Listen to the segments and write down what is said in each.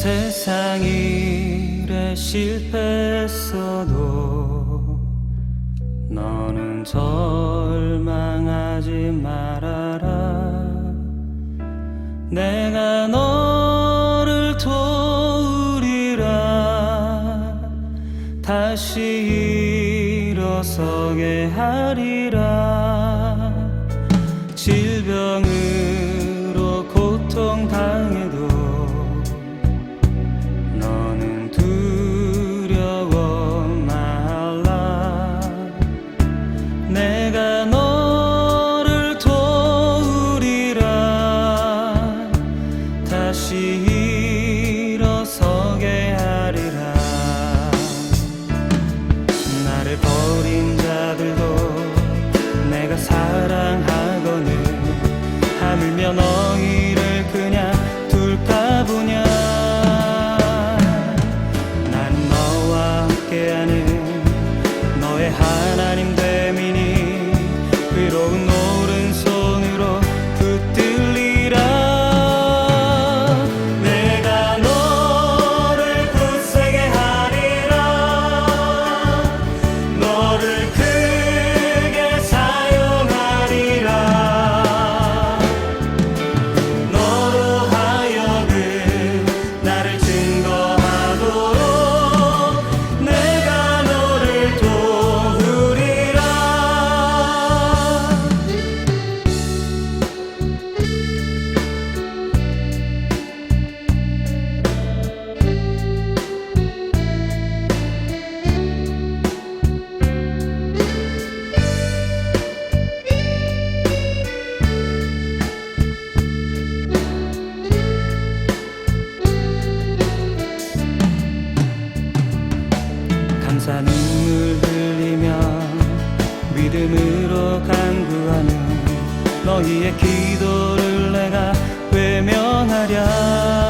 세상 일에 실패했어도 너는 절망하지 말아라. 내가 너를 도우리라. 다시 일어서게 하리라. 질병으 믿음으로 간구하는 너희의 기도를 내가 외면하랴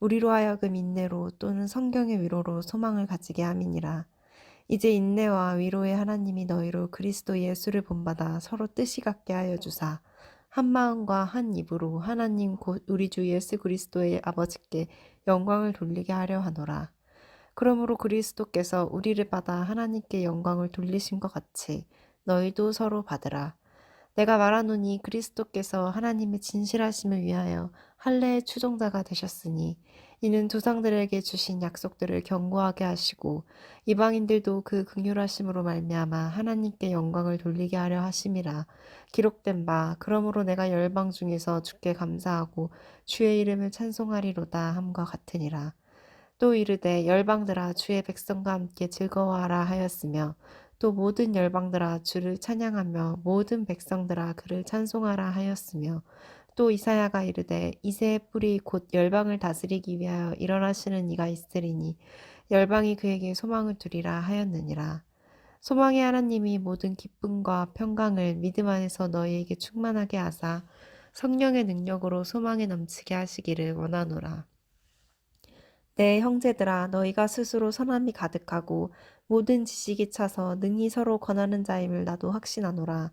우리로 하여금 인내로 또는 성경의 위로로 소망을 가지게 함이니라. 이제 인내와 위로의 하나님이 너희로 그리스도 예수를 본받아 서로 뜻이 같게 하여 주사 한 마음과 한 입으로 하나님 곧 우리 주 예수 그리스도의 아버지께 영광을 돌리게 하려 하노라. 그러므로 그리스도께서 우리를 받아 하나님께 영광을 돌리신 것 같이 너희도 서로 받으라. 내가 말하노니 그리스도께서 하나님의 진실하심을 위하여 할례의 추종자가 되셨으니 이는 조상들에게 주신 약속들을 견고하게 하시고 이방인들도 그 긍휼하심으로 말미암아 하나님께 영광을 돌리게 하려 하심이라. 기록된 바 그러므로 내가 열방 중에서 주께 감사하고 주의 이름을 찬송하리로다 함과 같으니라. 또 이르되 열방들아 주의 백성과 함께 즐거워하라 하였으며 또 모든 열방들아 주를 찬양하며 모든 백성들아 그를 찬송하라 하였으며 또 이사야가 이르되 이새의 뿌리 곧 열방을 다스리기 위하여 일어나시는 이가 있으리니 열방이 그에게 소망을 두리라 하였느니라. 소망의 하나님이 모든 기쁨과 평강을 믿음 안에서 너희에게 충만하게 하사 성령의 능력으로 소망에 넘치게 하시기를 원하노라. 내 형제들아 너희가 스스로 선함이 가득하고 모든 지식이 차서 능히 서로 권하는 자임을 나도 확신하노라.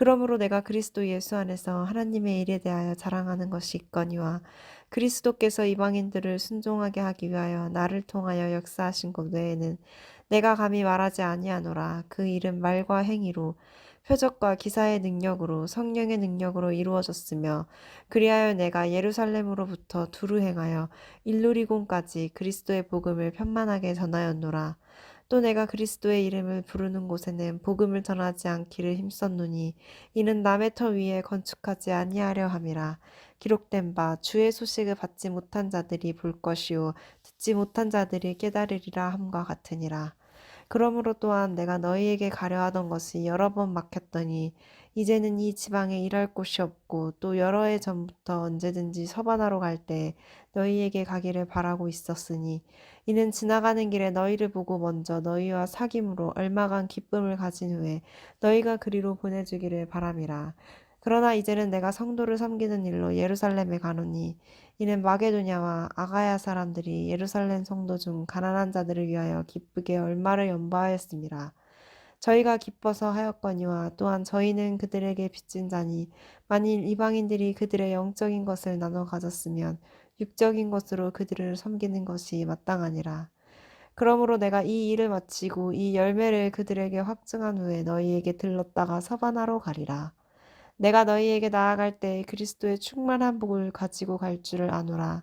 그러므로 내가 그리스도 예수 안에서 하나님의 일에 대하여 자랑하는 것이 있거니와 그리스도께서 이방인들을 순종하게 하기 위하여 나를 통하여 역사하신 것 외에는 내가 감히 말하지 아니하노라. 그 일은 말과 행위로 표적과 기사의 능력으로 성령의 능력으로 이루어졌으며 그리하여 내가 예루살렘으로부터 두루 행하여 일루리곤까지 그리스도의 복음을 편만하게 전하였노라. 또 내가 그리스도의 이름을 부르는 곳에는 복음을 전하지 않기를 힘썼노니 이는 남의 터 위에 건축하지 아니하려 함이라. 기록된 바 주의 소식을 받지 못한 자들이 볼 것이요 듣지 못한 자들이 깨달으리라 함과 같으니라. 그러므로 또한 내가 너희에게 가려 하던 것이 여러 번 막혔더니 이제는 이 지방에 일할 곳이 없고 또 여러 해 전부터 언제든지 서바나로 갈 때 너희에게 가기를 바라고 있었으니 이는 지나가는 길에 너희를 보고 먼저 너희와 사귐으로 얼마간 기쁨을 가진 후에 너희가 그리로 보내주기를 바람이라. 그러나 이제는 내가 성도를 섬기는 일로 예루살렘에 가노니 이는 마게도냐와 아가야 사람들이 예루살렘 성도 중 가난한 자들을 위하여 기쁘게 얼마를 연보하였습니다. 저희가 기뻐서 하였거니와 또한 저희는 그들에게 빚진 자니 만일 이방인들이 그들의 영적인 것을 나눠 가졌으면 육적인 것으로 그들을 섬기는 것이 마땅하니라. 그러므로 내가 이 일을 마치고 이 열매를 그들에게 확증한 후에 너희에게 들렀다가 서바나로 가리라. 내가 너희에게 나아갈 때 그리스도의 충만한 복을 가지고 갈 줄을 아노라.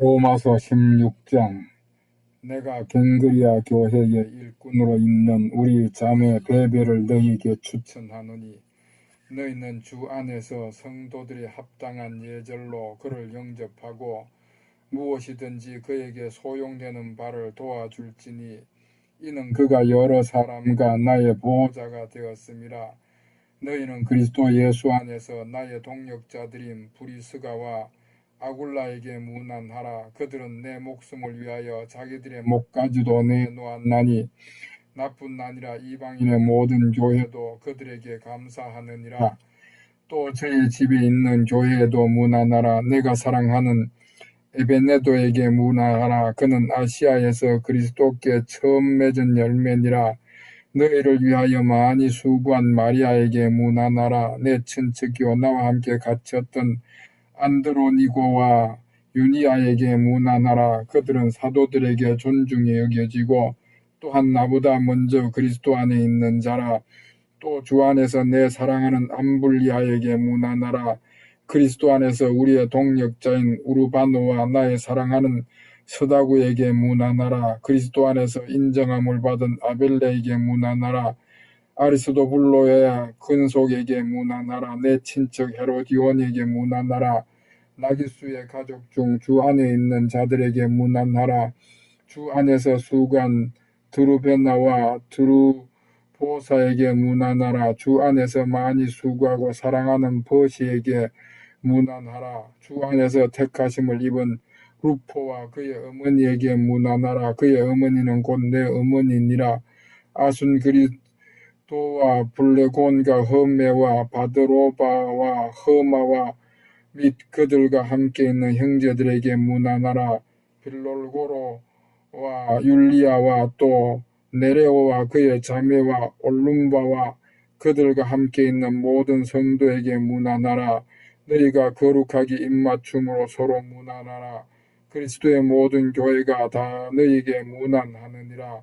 로마서 16장 내가 갱그리아 교회의 일꾼으로 있는 우리 자매 베베를 너희에게 추천하노니 너희는 주 안에서 성도들이 합당한 예절로 그를 영접하고 무엇이든지 그에게 소용되는 바를 도와줄지니 이는 그가 여러 사람과 나의 보호자가 되었음이라 너희는 그리스도 예수 안에서 나의 동력자들인 브리스가와 아굴라에게 무난하라. 그들은 내 목숨을 위하여 자기들의 목까지도 내놓았나니 나뿐 아니라 이방인의 모든 교회도 그들에게 감사하느니라. 또 저희 집에 있는 교회에도 무난하라. 내가 사랑하는 에베네도에게 무난하라. 그는 아시아에서 그리스도께 처음 맺은 열매니라. 너희를 위하여 많이 수고한 마리아에게 무난하라. 내 친척이요 나와 함께 갇혔던 안드로니고와 유니아에게 무난하라. 그들은 사도들에게 존중이 여겨지고 또한 나보다 먼저 그리스도 안에 있는 자라. 또 주 안에서 내 사랑하는 암불리아에게 무난하라. 그리스도 안에서 우리의 동력자인 우르바노와 나의 사랑하는 서다구에게 무난하라. 그리스도 안에서 인정함을 받은 아벨레에게 무난하라. 아리스도블로의 근속에게 무난하라. 내 친척 헤로디온에게 무난하라. 나기수의 가족 중 주 안에 있는 자들에게 무난하라. 주 안에서 수간 드루베나와 드루보사에게 무난하라. 주 안에서 많이 수고하고 사랑하는 버시에게 무난하라. 주 안에서 택하심을 입은 루포와 그의 어머니에게 무난하라. 그의 어머니는 곧 내 어머니니라. 아순 그리스 도와 블레곤과 허메와 바드로바와 허마와 및 그들과 함께 있는 형제들에게 무난하라. 빌롤고로와 율리아와 또 네레오와 그의 자매와 올룸바와 그들과 함께 있는 모든 성도에게 무난하라. 너희가 거룩하게 입맞춤으로 서로 무난하라. 그리스도의 모든 교회가 다 너희에게 무난하느니라.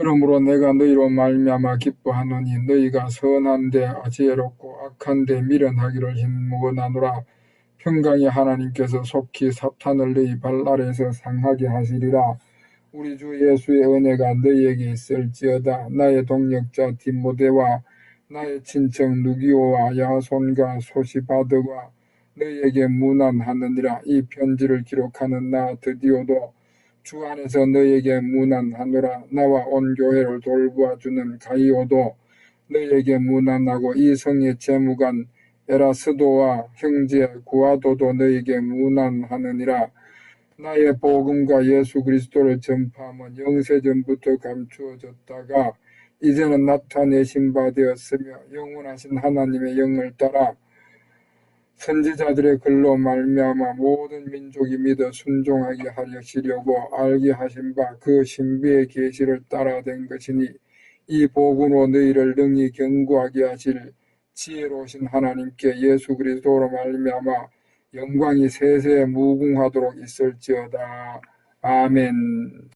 그러므로 내가 너희로 말미암아 기뻐하노니 너희가 선한데 지혜롭고 악한데 미련하기를 힘먹어나노라. 평강의 하나님께서 속히 사탄을 너희 발 아래에서 상하게 하시리라. 우리 주 예수의 은혜가 너희에게 있을지어다. 나의 동력자 디모데와 나의 친척 누기오와 야손과 소시바드와 너희에게 문안하느니라. 이 편지를 기록하는 나 드디오도 주 안에서 너희에게 문안하노라. 나와 온 교회를 돌보아 주는 가이오도 너희에게 문안하고 이 성의 재무관 에라스도와 형제 구아도도 너희에게 문안하느니라. 나의 복음과 예수 그리스도를 전파함은 영세 전부터 감추어졌다가 이제는 나타내신 바 되었으며 영원하신 하나님의 영을 따라 선지자들의 글로 말미암아 모든 민족이 믿어 순종하게 하려시려고 알게 하신 바 그 신비의 계시를 따라 된 것이니 이 복음으로 너희를 능히 견고하게 하실 지혜로우신 하나님께 예수 그리스도로 말미암아 영광이 세세 무궁하도록 있을지어다. 아멘.